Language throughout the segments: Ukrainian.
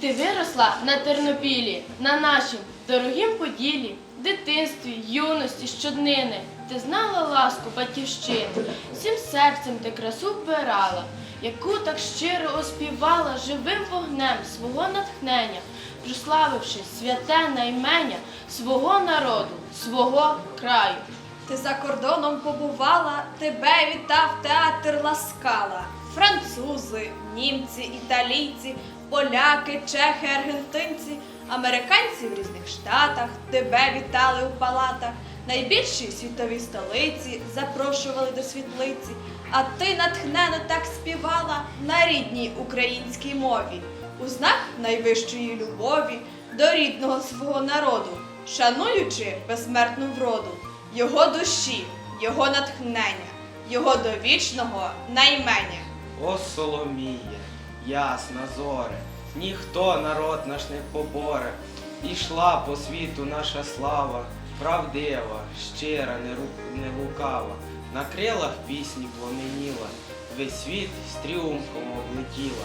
Ти виросла на Тернопілі, на нашім дорогім поділі, дитинстві, юності, щоднини. Ти знала ласку батьківщини, всім серцем ти красу вбирала, яку так щиро оспівала живим вогнем свого натхнення, прославивши святе наймення свого народу, свого краю. Ти за кордоном побувала, тебе вітав театр Ласкала. Французи, німці, італійці, поляки, чехи, аргентинці, американці в різних штатах тебе вітали у палатах. Найбільші світові столиці запрошували до світлиці, а ти натхнено так співала на рідній українській мові, у знак найвищої любові до рідного свого народу, шануючи безсмертну вроду, його душі, його натхнення, його довічного наймення. О Соломіє, ясна зоре, ніхто народ наш не поборе. Ішла по світу наша слава, правдива, щира, не, лукава. На крилах пісні пламеніла, весь світ з тріумфом облетіла,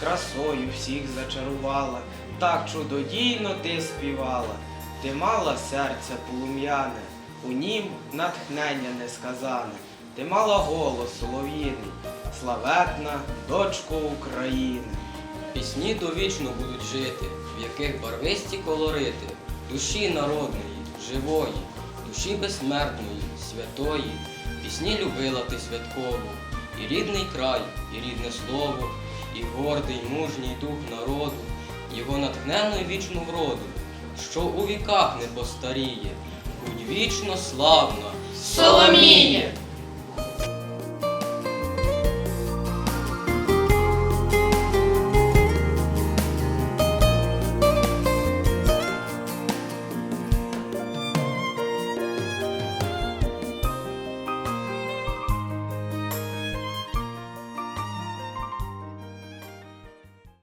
красою всіх зачарувала, так чудодійно ти співала, ти мала серце полум'яне, у нім натхнення несказане, ти мала голос солов'їний, славетна дочко України. Пісні довічно будуть жити, в яких барвисті колорити, душі народної, живої, душі безсмертної, святої. Пісні любила ти святково, і рідний край, і рідне слово, і гордий, мужній дух народу, його натхненну вічну вроду, що у віках не постаріє, будь вічно славна, Соломіє!